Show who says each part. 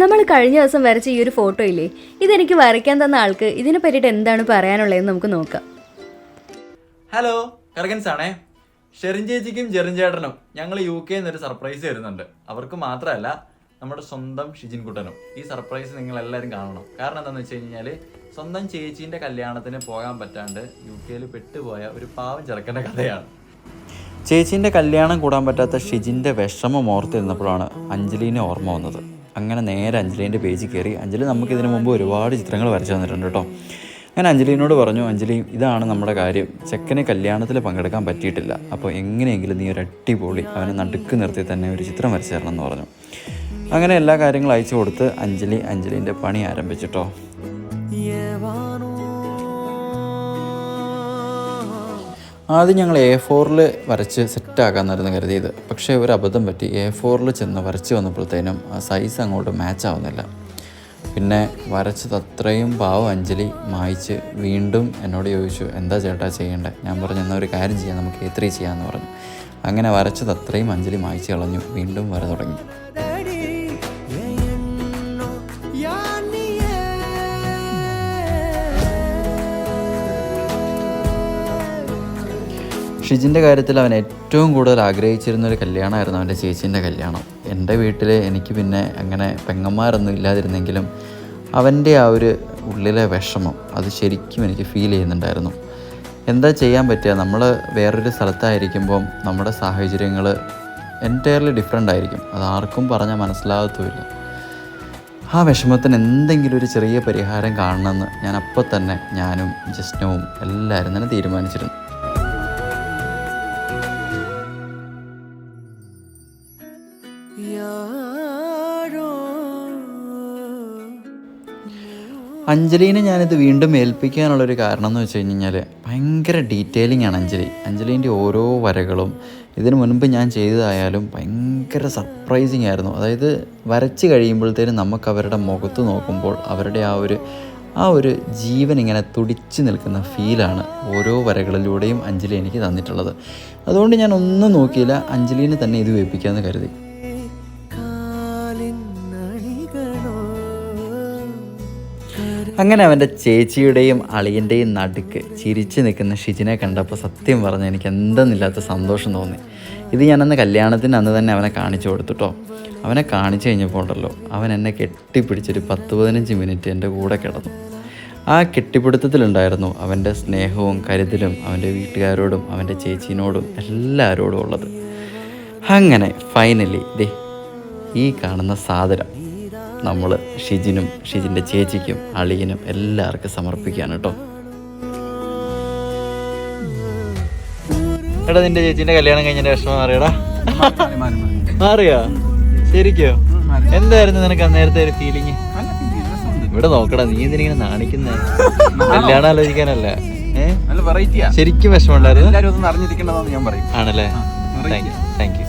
Speaker 1: നമ്മൾ കഴിഞ്ഞ ദിവസം വരച്ച ഈ ഒരു ഫോട്ടോ ഇല്ലേ? ഇതെനിക്ക് വരയ്ക്കാൻ തന്ന ആൾക്ക് ഇതിനെ പറ്റിയിട്ട് എന്താണ് പറയാനുള്ളതെന്ന് നമുക്ക് നോക്കാം.
Speaker 2: ഹലോ കറകൻസ് ആണേ ഷെറിൻ ചേച്ചിക്കും ജെറിൻ ചേട്ടനും ഞങ്ങൾ യു കെ എന്നൊരു സർപ്രൈസ് തരുന്നുണ്ട് അവർക്ക് മാത്രമല്ല നമ്മുടെ സ്വന്തം ഷിജിൻ കുട്ടനും. ഈ സർപ്രൈസ് നിങ്ങൾ എല്ലാവരും കാണണം. കാരണം എന്താണെന്ന് വെച്ച് കഴിഞ്ഞാൽ സ്വന്തം ചേച്ചീന്റെ കല്യാണത്തിന് പോകാൻ പറ്റാണ്ട് യു കെയിൽ പെട്ടുപോയ ഒരു പാവം ചെറുക്കന്റെ കഥയാണ്. ചേച്ചീന്റെ കല്യാണം കൂടാൻ പറ്റാത്ത ഷിജിന്റെ വിഷമം ഓർത്തിരുന്നപ്പോഴാണ് അഞ്ജലീനെ ഓർമ്മ വന്നത്. അങ്ങനെ നേരെ അഞ്ജലീന്റെ പേജിൽ കയറി. അഞ്ജലി നമുക്ക് ഇതിനു മുമ്പ് ഒരുപാട് ചിത്രങ്ങൾ വരച്ചു തന്നിട്ടുണ്ട് കേട്ടോ. അങ്ങനെ അഞ്ജലീനോട് പറഞ്ഞു അഞ്ജലി ഇതാണ് നമ്മുടെ കാര്യം. ചെക്കനെ കല്യാണത്തിൽ പങ്കെടുക്കാൻ പറ്റിയിട്ടില്ല. അപ്പോൾ എങ്ങനെയെങ്കിലും നീ ഒരു അടിപൊളി അവനെ നടുക്ക് നിർത്തി തന്നെ ഒരു ചിത്രം വരച്ചു തരണം എന്ന് പറഞ്ഞു. അങ്ങനെ എല്ലാ കാര്യങ്ങളും അയച്ചു കൊടുത്ത് അഞ്ജലി അഞ്ജലീന്റെ പണി ആരംഭിച്ചിട്ടോ ആദ്യം ഞങ്ങൾ എ ഫോറിൽ വരച്ച് സെറ്റാക്കാമെന്നായിരുന്നു കരുതിയത്. പക്ഷേ ഒരു അബദ്ധം പറ്റി. എ ഫോറിൽ ചെന്ന് വരച്ച് വന്നപ്പോഴത്തേനും ആ സൈസ് അങ്ങോട്ട് മാച്ച് ആവുന്നില്ല. പിന്നെ വരച്ചത് അത്രയും പാവം അഞ്ജലി മായിച്ച് വീണ്ടും എന്നോട് ചോദിച്ചു എന്താ ചേട്ടാ ചെയ്യേണ്ടത് ഞാൻ പറഞ്ഞു എന്നാൽ ഒരു കാര്യം ചെയ്യാം. നമുക്ക് എത്രയും ത്രീ ചെയ്യാമെന്ന് പറഞ്ഞു. അങ്ങനെ വരച്ചത് അത്രയും അഞ്ജലി മായിച്ച് കളഞ്ഞു. വീണ്ടും വര തുടങ്ങി. ഷിജിന്റെ കാര്യത്തിൽ അവൻ ഏറ്റവും കൂടുതൽ ആഗ്രഹിച്ചിരുന്ന ഒരു കല്യാണമായിരുന്നു അവന്റെ ചേച്ചീന്റെ കല്യാണം. എന്റെ വീട്ടിൽ എനിക്ക് പിന്നെ അങ്ങനെ പെങ്ങന്മാരൊന്നും ഇല്ലാതിരുന്നെങ്കിലും അവന്റെ ആ ഒരു ഉള്ളിലെ വിഷമം അത് ശരിക്കും എനിക്ക് ഫീൽ ചെയ്യുന്നുണ്ടായിരുന്നു. എന്താ ചെയ്യാൻ പറ്റുക? നമ്മൾ വേറൊരു സ്ഥലത്തായിരിക്കുമ്പം നമ്മുടെ സാഹചര്യങ്ങൾ എന്റയർലി ഡിഫറെന്റ് ആയിരിക്കും. അത് ആർക്കും പറഞ്ഞാൽ മനസ്സിലാകത്തുമില്ല. ആ വിഷമത്തിന് എന്തെങ്കിലും ഒരു ചെറിയ പരിഹാരം കാണണമെന്ന് ഞാൻ അപ്പോൾ തന്നെ ഞാനും ജസ്നവും എല്ലാവരും തന്നെ തീരുമാനിച്ചിരുന്നു. അഞ്ജലീനെ ഞാനിത് വീണ്ടും ഏൽപ്പിക്കാനുള്ളൊരു കാരണം എന്ന് വെച്ച് കഴിഞ്ഞാൽ ഭയങ്കര ഡീറ്റെയിലിംഗ് ആണ് അഞ്ജലി. അഞ്ജലീന്റെ ഓരോ വരകളും ഇതിനു മുൻപ് ഞാൻ ചെയ്തതായാലും ഭയങ്കര സർപ്രൈസിങ് ആയിരുന്നു അതായത് വരച്ച് കഴിയുമ്പോഴത്തേനും നമുക്ക് അവരുടെ മുഖത്ത് നോക്കുമ്പോൾ അവരുടെ ആ ഒരു ആ ഒരു ജീവൻ ഇങ്ങനെ തുടിച്ചു നിൽക്കുന്ന ഫീലാണ് ഓരോ വരകളിലൂടെയും അഞ്ജലി എനിക്ക് തന്നിട്ടുള്ളത്. അതുകൊണ്ട് ഞാൻ ഒന്നും നോക്കിയില്ല. അഞ്ജലീനെ തന്നെ ഇത് വേപ്പിക്കാമെന്ന് കരുതി. അങ്ങനെ അവന്റെ ചേച്ചിയുടെയും അളിയന്റെയും നടുക്ക് ചിരിച്ച് നിൽക്കുന്ന ഷിജിനെ കണ്ടപ്പോൾ സത്യം പറഞ്ഞ് എനിക്ക് എന്തെന്നില്ലാത്ത സന്തോഷം തോന്നി. ഇത് ഞാനന്ന് കല്യാണത്തിന് അന്ന് തന്നെ അവനെ കാണിച്ചു കൊടുത്തുട്ടോ അവനെ കാണിച്ചു കഴിഞ്ഞപ്പോൾ ഉണ്ടല്ലോ അവൻ എന്നെ കെട്ടിപ്പിടിച്ചൊരു പത്ത് പതിനഞ്ച് മിനിറ്റ് എന്റെ കൂടെ കിടന്നു. ആ കെട്ടിപ്പിടുത്തത്തിലുണ്ടായിരുന്നു അവന്റെ സ്നേഹവും കരുതലും അവന്റെ വീട്ടുകാരോടും അവന്റെ ചേച്ചീനോടും എല്ലാവരോടും ഉള്ളത്. അങ്ങനെ ഫൈനലി ദേ ഈ കാണുന്ന സാധനം. നമ്മൾ ഷിജിനും ഷിജിന്റെ ചേച്ചിക്കും അളിയനും എല്ലാവർക്കും സമർപ്പിക്കുകയാണ് കേട്ടോ. എടാ നിന്റെ ചേച്ചിന്റെ കല്യാണം കഴിഞ്ഞ വിഷമം മാറിയടാ. മാറിയോ? ശരിക്കോ? എന്തായിരുന്നു നിനക്ക് അന്നേരത്തെ ഒരു ഫീലിങ് ഇവിടെ നോക്കടാ നീ എന്തിനിങ്ങനെ നാണിക്കുന്നേ? കല്യാണം ആലോചിക്കാനല്ല. ഏ?
Speaker 3: നല്ല വെറൈറ്റിയാ
Speaker 2: ശരിക്കും വിഷമമുണ്ടായിരുന്നു.
Speaker 3: ഉണ്ടായിരുന്നു ഒന്ന് അറിഞ്ഞിരിക്കേണ്ടതെന്ന് ഞാൻ പറയും.
Speaker 2: ആണല്ലേ?
Speaker 3: ആ,
Speaker 2: താങ്ക് യു താങ്ക് യു